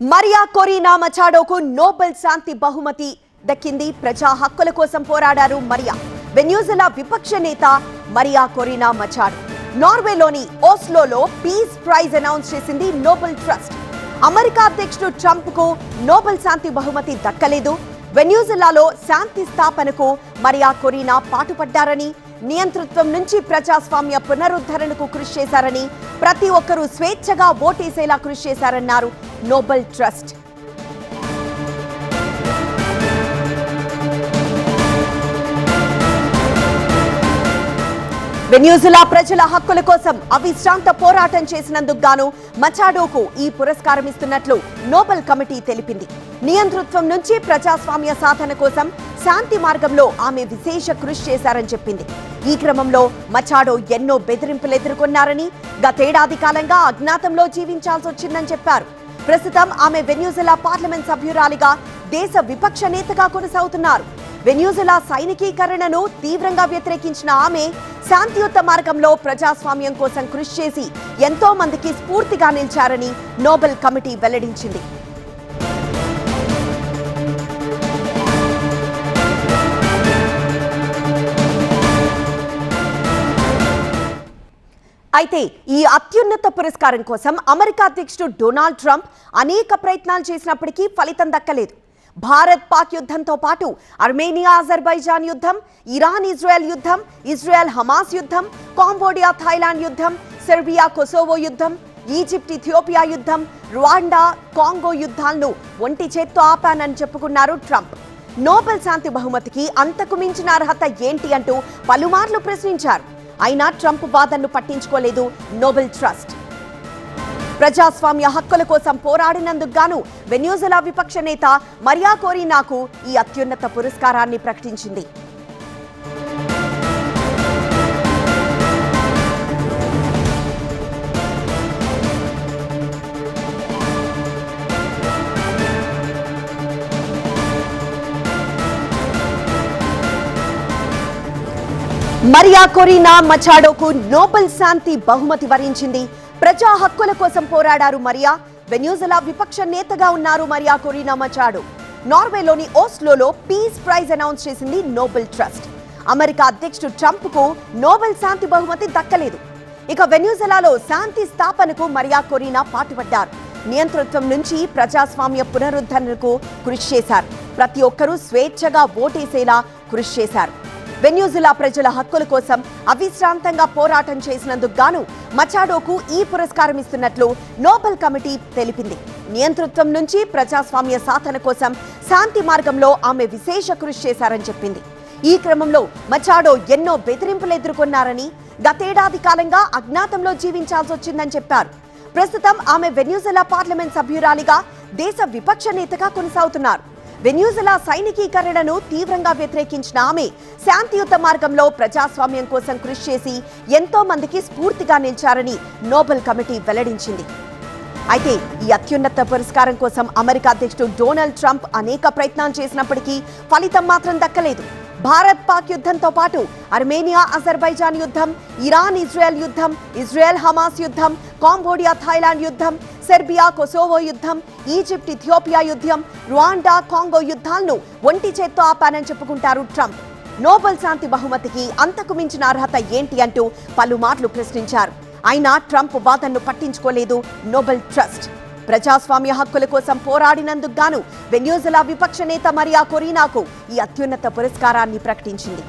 Mariya Corina మచాడోకు Nobel శాంతి బహుమతి దక్కింది. ప్రజా హక్కుల కోసం పోరాడారు మరియా. వెన్యూజులా విపక్ష నేత మరియా కొరీనా మచాడో. నార్వేలోని ఓస్లోలో పీస్ ప్రైజ్ అనౌన్స్ చేసింది నోబెల్ ట్రస్ట్. అమెరికా అధ్యక్షుడు ట్రంప్కు నోబెల్ శాంతి బహుమతి దక్కలేదు. వెన్యూజులాలో శాంతి స్థాపనకు మరియా కొరీనా పాటుపడ్డారని నియంతృత్వం నుంచి ప్రజాస్వామ్య పునరుద్ధరణకు కృషి చేశారని ప్రతి ఒక్కరూ స్వేచ్ఛగా ఓటేసేలా కృషి చేశారన్నారు నోబెల్ ట్రస్ట్. వెన్యూజులా ప్రజల హక్కుల కోసం అవిశ్రాంత పోరాటం చేసినందుకు గాను మచాడోకు ఈ పురస్కారం ఇస్తున్నట్లు నోబెల్ కమిటీ తెలిపింది. నియంతృత్వం నుంచి ప్రజాస్వామ్య సాధన కోసం శాంతి మార్గంలో ఆమె విశేష కృషి చేశారని చెప్పింది. ఈ క్రమంలో మచాడో ఎన్నో బెదిరింపులు ఎదుర్కొన్నారని గతేడాది కాలంగా అజ్ఞాతంలో జీవించాల్సి వచ్చిందని చెప్పారు. ప్రస్తుతం ఆమె వెన్యూజులా పార్లమెంట్ సభ్యురాలిగా దేశ విపక్ష నేతగా కొనసాగుతున్నారు. వెన్యూజులా సైనికీకరణను తీవ్రంగా వ్యతిరేకించిన ఆమె శాంతియుత మార్గంలో ప్రజాస్వామ్యం కోసం కృషి చేసి ఎంతో మందికి స్ఫూర్తిగా నిలిచారని నోబెల్ కమిటీ వెల్లడించింది. అయితే ఈ అత్యున్నత పురస్కారం కోసం అమెరికా అధ్యక్షుడు డొనాల్డ్ ట్రంప్ అనేక ప్రయత్నాలు చేసినప్పటికీ ఫలితం దక్కలేదు. భారత్ పాక్ యుద్ధంతో పాటు అర్మేనియా అజర్బైజాన్ యుద్ధం ఇరాన్ ఇజ్రాయెల్ యుద్ధం ఇజ్రాయెల్ హమాస్ యుద్ధం కాంబోడియా థాయిలాండ్ యుద్ధం సెర్బియా కొసోవో యుద్ధం ఈజిప్ట్ ఇథియోపియా యుద్ధం రువాండా కాంగో యుద్ధాలను ఒంటి చేత్తో ఆపానని చెప్పుకున్నారు ట్రంప్. నోబెల్ శాంతి బహుమతికి అంతకు మించిన అర్హత ఏంటి అంటూ పలుమార్లు ప్రశ్నించారు. అయినా ట్రంప్ వాదనను పట్టించుకోలేదు నోబెల్ ట్రస్ట్. ప్రజాస్వామ్య హక్కుల కోసం పోరాడినందుకు గాను వెన్యూజులా విపక్ష నేత మరియా కోరీనాకు ఈ అత్యున్నత పురస్కారాన్ని ప్రకటించింది. మరియా కొరీనా మచాడోకు నోబెల్ శాంతి బహుమతి వరించింది. ప్రజా హక్కుల కోసం పోరాడారు మరియా. వెన్యూజలా విపక్ష నేతగా ఉన్నారు మరియా కొరీనా మచాడో. నార్వేలోని ఓస్లోలో పీస్ ప్రైజ్ అనౌన్స్ చేసింది నోబెల్ ట్రస్ట్. అమెరికా అధ్యక్షుడు ట్రంప్కు నోబెల్ శాంతి బహుమతి దక్కలేదు. ఇక వెన్యూజలాలో శాంతి స్థాపనకు మరియా కొరీనా పాటుపడ్డారు. నియంతృత్వం నుంచి ప్రజాస్వామ్య పునరుద్ధరణకు కృషి చేశారు. ప్రతి ఒక్కరూ స్వేచ్ఛగా ఓటేసేలా కృషి చేశారు. వెన్యూజిలా ప్రజల హక్కుల కోసం అవిశ్రాంతంగా పోరాటం చేసినందుకు గాను మచాడోకు ఈ పురస్కారం ఇస్తున్నట్లు నోబెల్ కమిటీ తెలిపింది. నియంతృత్వం నుంచి ప్రజాస్వామ్య సాధన కోసం శాంతి మార్గంలో ఆమె విశేష కృషి చేశారని చెప్పింది. ఈ క్రమంలో మచాడో ఎన్నో బెదిరింపులు ఎదుర్కొన్నారని గతేడాది కాలంగా అజ్ఞాతంలో జీవించాల్సి వచ్చిందని చెప్పారు. ప్రస్తుతం ఆమె వెన్యూజిలా పార్లమెంట్ సభ్యురాలిగా దేశ విపక్ష నేతగా కొనసాగుతున్నారు. వెన్యూజలా సైనికీకరణను తీవ్రంగా వ్యతిరేకించిన ఆమె శాంతియుత మార్గంలో ప్రజాస్వామ్యం కోసం కృషి చేసి ఎంతో మందికి స్ఫూర్తిగా నిలిచారని నోబెల్ కమిటీ వెల్లడించింది. అయితే ఈ అత్యున్నత పురస్కారం కోసం అమెరికా అధ్యక్షుడు డొనాల్డ్ ట్రంప్ అనేక ప్రయత్నాలు చేసినప్పటికీ ఫలితం మాత్రం దక్కలేదు. భారత్ పాక్ యుద్ధంతో పాటు అర్మేనియా అజర్బైజాన్ యుద్ధం ఇరాన్ ఇజ్రాయెల్ యుద్ధం ఇజ్రాయెల్ హమాస్ యుద్ధం కాంబోడియా థాయిలాండ్ యుద్ధం సెర్బియా కొసోవో యుద్ధం ఈజిప్ట్ ఇథియోపియా యుద్ధం రువాండా కాంగో యుద్ధాలను ఒంటి చేత్తో ఆపానని చెప్పుకుంటారు ట్రంప్. నోబెల్ శాంతి బహుమతికి అంతకు మించిన అర్హత ఏంటి అంటూ పలుమార్లు ప్రశ్నించారు. అయినా ట్రంప్ వాదనను పట్టించుకోలేదు నోబెల్ ట్రస్ట్. ప్రజాస్వామ్య హక్కుల కోసం పోరాడినందుకు గాను వెన్యూజలా విపక్ష నేత మరియా కొరీనాకు ఈ అత్యున్నత పురస్కారాన్ని ప్రకటించింది.